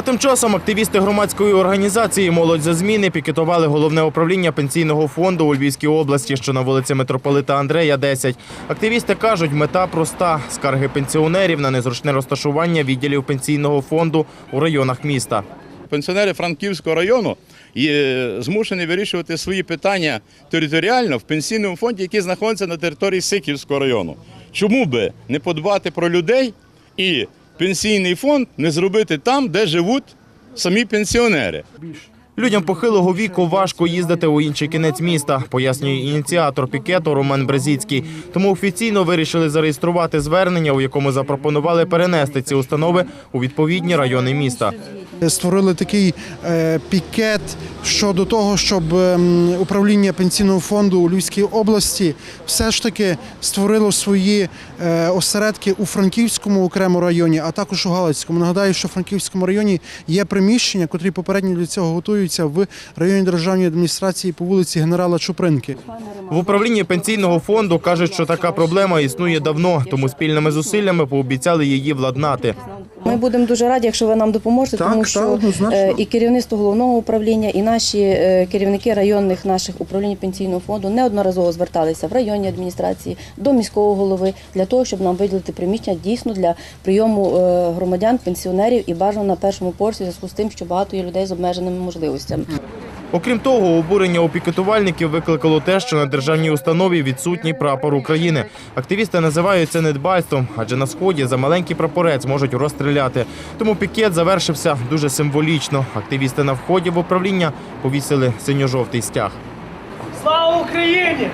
А тим часом активісти громадської організації Молодь за зміни пікетували головне управління пенсійного фонду у Львівській області, що на вулиці митрополита Андрея, 10. Активісти кажуть, мета проста скарги пенсіонерів на незручне розташування відділів пенсійного фонду у районах міста. Пенсіонери Франківського району змушені вирішувати свої питання територіально в пенсійному фонді, який знаходиться на території Сиківського району. Чому би не подбати про людей і пенсійний фонд не зробити там, де живуть самі пенсіонери? Людям похилого віку важко їздити у інший кінець міста, пояснює ініціатор пікету Роман Брезіцький. Тому офіційно вирішили зареєструвати звернення, у якому запропонували перенести ці установи у відповідні райони міста. Створили такий е, пікет щодо того, щоб ем, управління пенсійного фонду у Львівській області все ж таки створило свої е, осередки у Франківському окремо районі, а також у Галицькому. Нагадаю, що в Франківському районі є приміщення, котрі попередньо для цього готуються в районі державної адміністрації по вулиці генерала Чупринки. В управлінні пенсійного фонду кажуть, що така проблема існує давно, тому спільними зусиллями пообіцяли її владнати. Ми будемо дуже раді, якщо ви нам допоможете, Так, тому що однозначно. е, і керівництво головного управління, і наші е, керівники районних наших управлінь пенсійного фонду неодноразово зверталися в районні адміністрації до міського голови для того, щоб нам виділити приміщення дійсно для прийому е, громадян, пенсіонерів і бажано на першому порсі в зв'язку з тим, що багато є людей з обмеженими можливостями. Окрім того, обурення у пікетувальників викликало те, що на державній установі відсутній прапор України. Активісти називають це недбальством, адже на сході за маленький прапорець можуть розстріляти. Тому пікет завершився дуже символічно. Активісти на вході в управління повісили синьо-жовтий стяг. Слава Україні!